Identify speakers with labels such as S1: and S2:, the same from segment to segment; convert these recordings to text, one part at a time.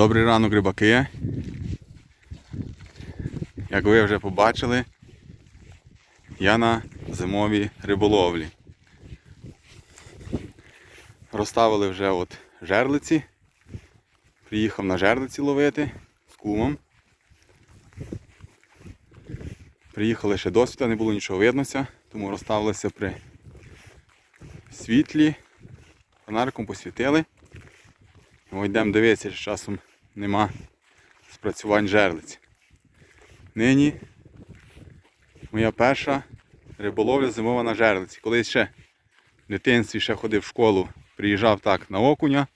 S1: Добрий ранок, рибаки. Як ви вже побачили, я на зимовій риболовлі. Розставили вже от жерлиці. Приїхав на жерлиці ловити з кумом. Приїхали ще досвіта, не було нічого виднося, тому розставилися при світлі. Фонариком посвітили. Ось йдемо дивитися, що часом нема спрацювань жерлиць. Нині моя перша риболовля зимова на жерлиці. Колись ще в дитинстві ще ходив в школу, приїжджав так на окуня,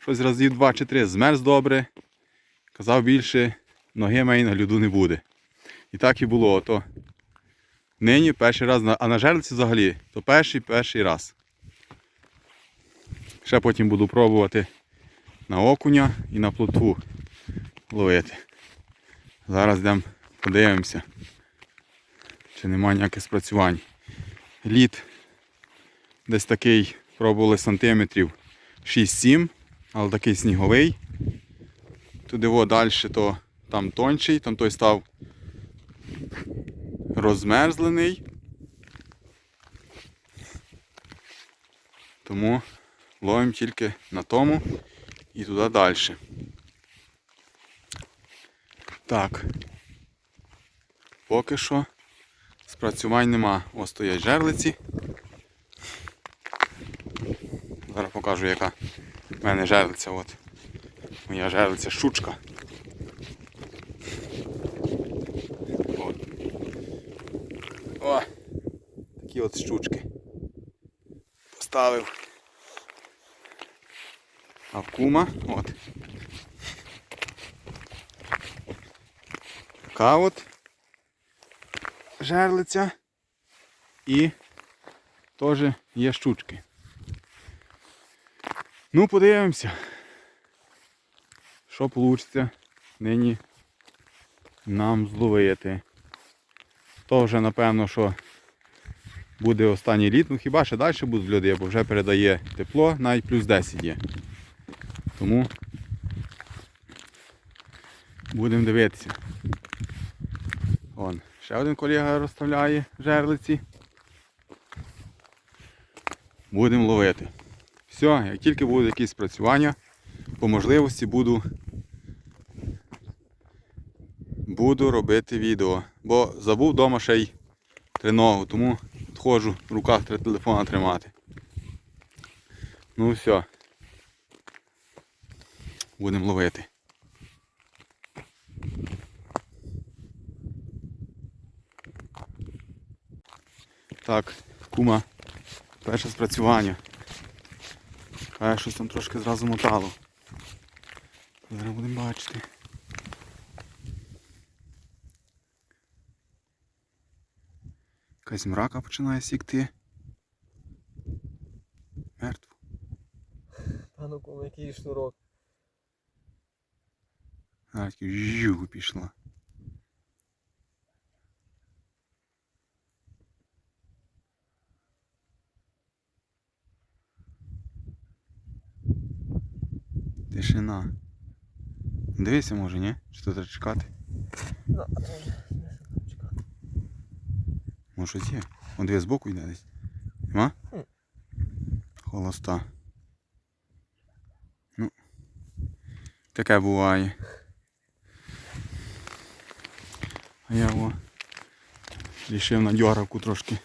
S1: щось разів два чи три, змерз добре. Казав більше, ноги мої на льоду не буде. І так і було. Ото нині перший раз, а на жерлиці взагалі, то перший перший раз. Ще потім буду пробувати на окуня і на плотву ловити. Зараз йдемо подивимося, чи немає ніяких спрацювань. Лід десь такий пробували сантиметрів 6-7, але такий сніговий. Туди во далі то там тонший, там той став розмерзлений. Тому ловимо тільки на тому і туди далі. Так. Поки що спрацювань нема. Ось стоять жерлиці. Зараз покажу, яка в мене жерлиця. От. Моя жерлиця щучка. От. О! Такі от щучки. Поставив. А в кума, от. Така от жерлиця і теж є щучки. Ну, подивимося, що вийде нині нам зловити. То вже напевно, що буде останній літ, ну хіба ще далі будуть люди, бо вже передає тепло, навіть плюс 10 є. Тому будемо дивитися. Вон, ще один колега розставляє жерлиці. Будемо ловити. Все, як тільки будуть якісь спрацювання, по можливості буду, буду робити відео. Бо забув вдома ще й триногу, тому підходжу, в руках телефона тримати. Ну все. Будемо ловити. Так, кума, перше спрацювання. Каже, щось там трошки зразу мотало. Зараз будемо бачити. Якась мрака починає сікти. Мертво.
S2: А ну коли який шнурок.
S1: Зараз тільки жюг пішла. Тишина. Дивися може, ні? Чи тут треба чекати?
S2: Ну, а то вже не чекати.
S1: Може щось є? Он диви збоку йде десь. Нема?
S2: Хм.
S1: Холоста. Ну. Таке буває. А я о, рішив на дьоравку трошки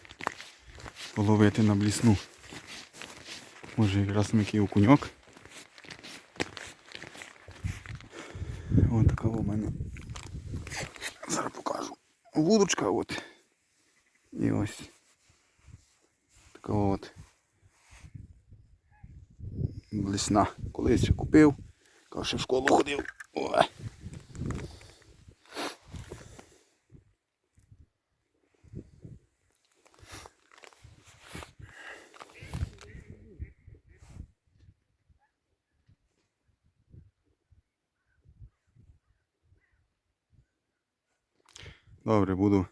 S1: половити на блісну. Може якраз який окуньок. Ось така у мене. Зараз покажу. Вудочка от. І ось така от блісна. Колись купив, ще в школу ходив. О. Добре, буду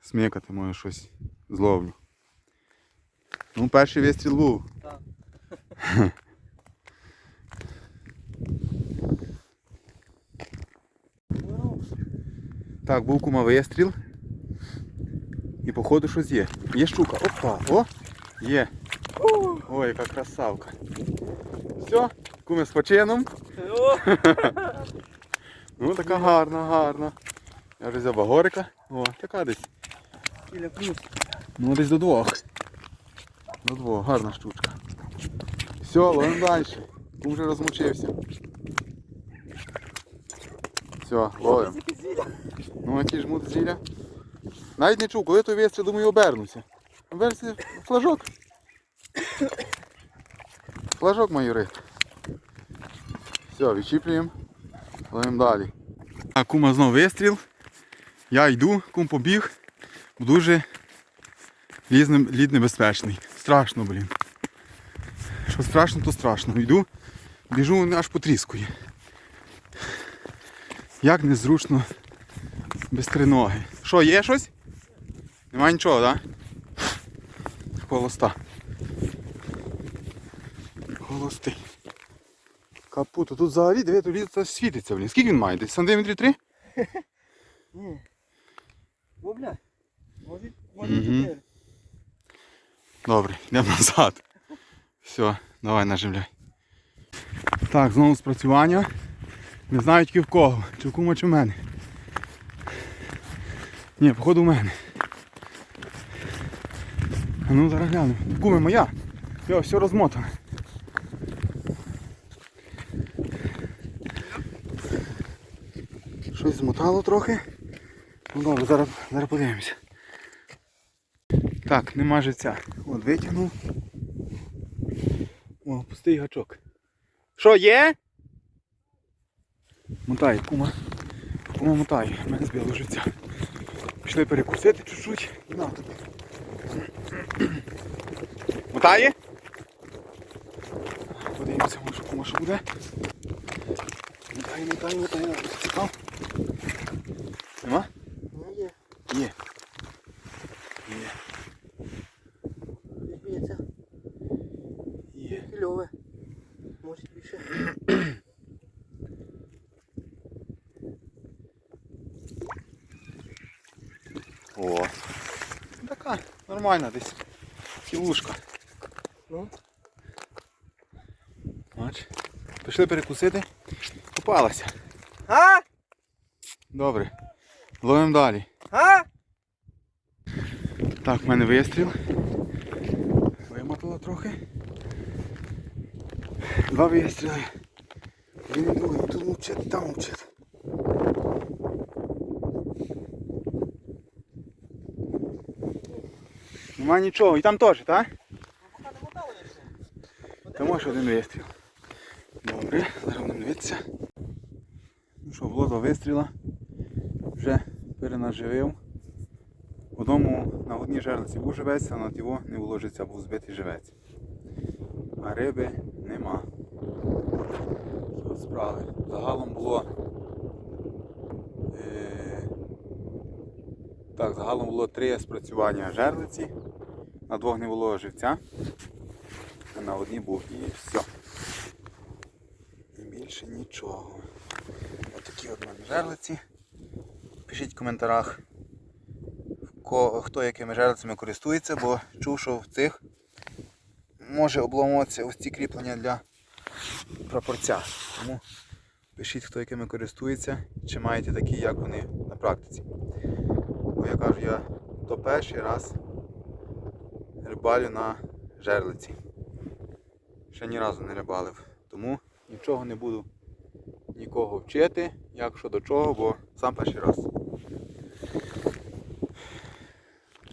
S1: смікати, може щось зловлю. Ну, перший вистріл був.
S2: Так.
S1: Так, був кума вистріл. І походу щось є. Є щука. Опа, о! Є. Ой, яка красавка. Все, куми з почином. Ну така гарна, гарна. Я вже взяв багорика. О, така десь. Ну десь до двох. До двох, гарна штучка. Все, ловимо далі. Кум вже розмучився. Все, ловимо. Ну які ж мут зілля. Навіть не чув, коли той вистріл, думаю, обернуся. Обернуся флажок. Флажок майорит. Все, відчіплюємо. Ловимо далі. А кума знов вистріл. Я йду, кум побіг. Дуже лід, небезпечний. Страшно, блін. Що страшно, то страшно. Йду, біжу аж потріскує. Як незручно без триноги. Що, є щось? Нема нічого, так? Да? Холоста. Холостий. Капуто. Тут взагалі, диви, тут світиться, блін. Скільки він має? Десь сантиметрів три?
S2: Ні. О, бля. Може, може чотири.
S1: Добре, йдемо назад. Все, давай наживляй. Так, знову спрацювання. Не знаю тільки в кого. Чи в кума, чи в мене. Ні, походу в мене. А ну зараз глянемо. Куми моя. Йо, все розмотане. Щось змотало трохи. Ну добре, зараз, зараз подивимося. Так, нема живця. От витягнув. О, пустий гачок. Що є? Мотає, кума. Кума мотає, в мене збило живця. Пішли перекусити чуть-чуть. І на тобі. Мотає? Подивимося, може, що буде. Мотає, мотає, мотає. Цікав? Нема?
S2: Ну, є.
S1: Є. Є.
S2: Б'ється.
S1: Є.
S2: Кільове. Може більше.
S1: О. Така, нормальна десь. Кілушка.
S2: Ну.
S1: Бач. Пішли перекусити. Попалася.
S2: А?
S1: Добре. Ловимо далі.
S2: А?
S1: Так, в мене вистріл. Вимотало трохи. Два вистріли. І другий. Тут мовчать, там мовчать. Нема нічого. І там теж, так? Тому що один вистріл. Добре, зараз будемо дивитися. Ну що, було вистріла. Вже перенаживив. В одному на одній жерлиці був живець, а на тіво не було життя, був збитий живець. А риби нема. От справи. Загалом було. Е... Так, загалом було три спрацювання жерлиці. На двох не було живця. А на одній був і все. І більше нічого. Ось такі от мене жерлиці. Пишіть в коментарях, хто якими жерлицями користується, бо чув, що в цих може обломуватися ось ці кріплення для прапорця. Тому пишіть, хто якими користується, чи маєте такі, як вони на практиці. Бо я кажу, я то перший раз рибалю на жерлиці. Ще ні разу не рибалив. Тому нічого не буду нікого вчити, як що до чого, бо сам перший раз.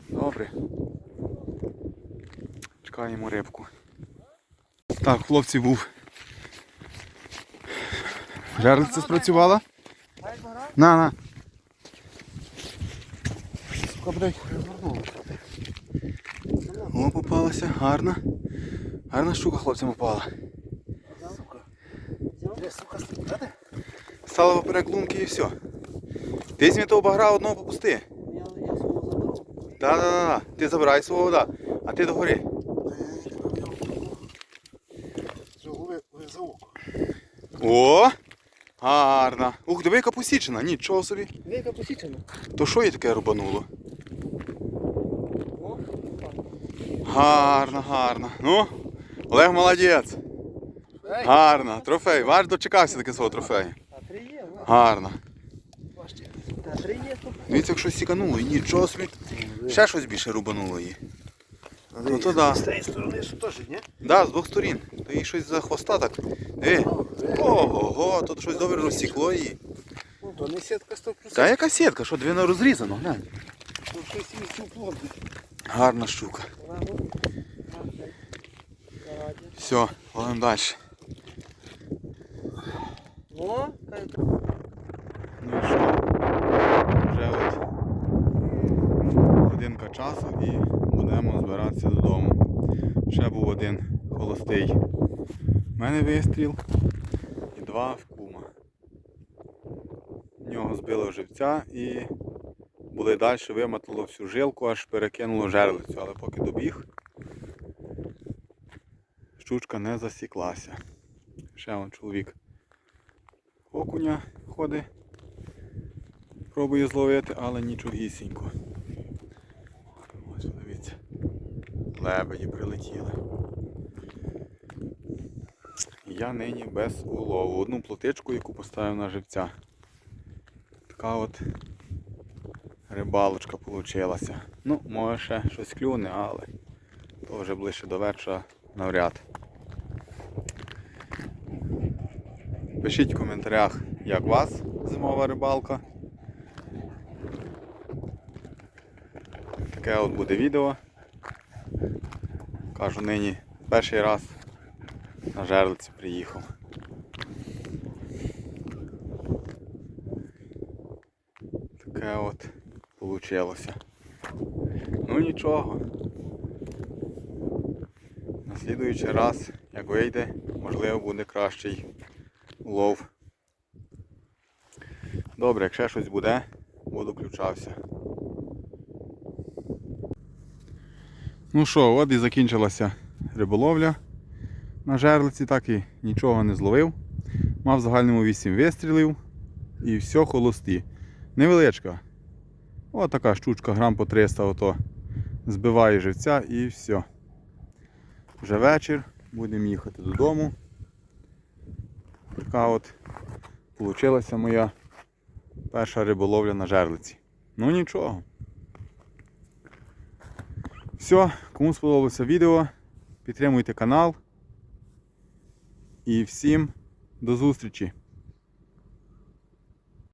S1: Добре. Чекаємо рибку. Так, хлопці був. Жерлиця спрацювала? На, на.
S2: Сука, блядь,
S1: попалася, гарна. Гарна штука хлопцям
S2: стати?
S1: Стала поперек лунки і все. Ти візьми того багра одного попусти.
S2: Я, свого заберу.
S1: Да, да, да. Ти забирай свого, да. А ти догори.
S2: Око.
S1: О! Гарна. Ух, диви, яка посічена. Нічого собі.
S2: Віка посічена.
S1: То що їй таке рубануло?
S2: О,
S1: Гарна, гарна. Ну, Олег молодець.
S2: Ей,
S1: Гарна. Трофей. Ваш дочекався таки свого трофею.
S2: а три є, о,
S1: Гарна.
S2: бачите. Та три є, то
S1: Дивіться, як щось сікануло. І нічого собі. Ще щось більше рубануло її. Ну то да.
S2: З цієї сторони що теж, ні?
S1: Да, з двох сторін. То їй щось за хвоста так. Диви. Ого, тут щось добре розсікло її.
S2: Ну, то не сітка 100%.
S1: Та яка сітка, що дві розрізано, глянь.
S2: Тут щось місцю плотне.
S1: Гарна штука. Все, ходимо далі.
S2: О,
S1: Ну і що? Вже от годинка часу і будемо збиратися додому. Ще був один холостий. У мене вистріл і два в кума. В нього збило живця і були далі, вимотало всю жилку, аж перекинуло жерлицю, але поки добіг, щучка не засіклася. Ще вон чоловік окуня ходить. Пробую зловити, але нічогісінько. Ось дивіться. Лебеді прилетіли. Я нині без улову. Одну плотичку, яку поставив на живця. Така от рибалочка получилася. Ну, може ще щось клюне, але то вже ближче до вечора навряд. Пишіть в коментарях, як у вас зимова рибалка. Таке от буде відео. Кажу, нині перший раз на жерлиці приїхав. Таке от получилося. Ну нічого. На слідуючий раз, як вийде, можливо буде кращий улов. Добре, якщо щось буде, буду включався. Ну що, от і закінчилася риболовля на жерлиці, так і нічого не зловив. Мав в загальному 8 вистрілів і все холості. Невеличка. О, така щучка, грам по 300, ото збиває живця і все. Вже вечір, будемо їхати додому. Така от получилася моя перша риболовля на жерлиці. Ну нічого. Все, кому сподобалося відео, підтримуйте канал. І всім до зустрічі!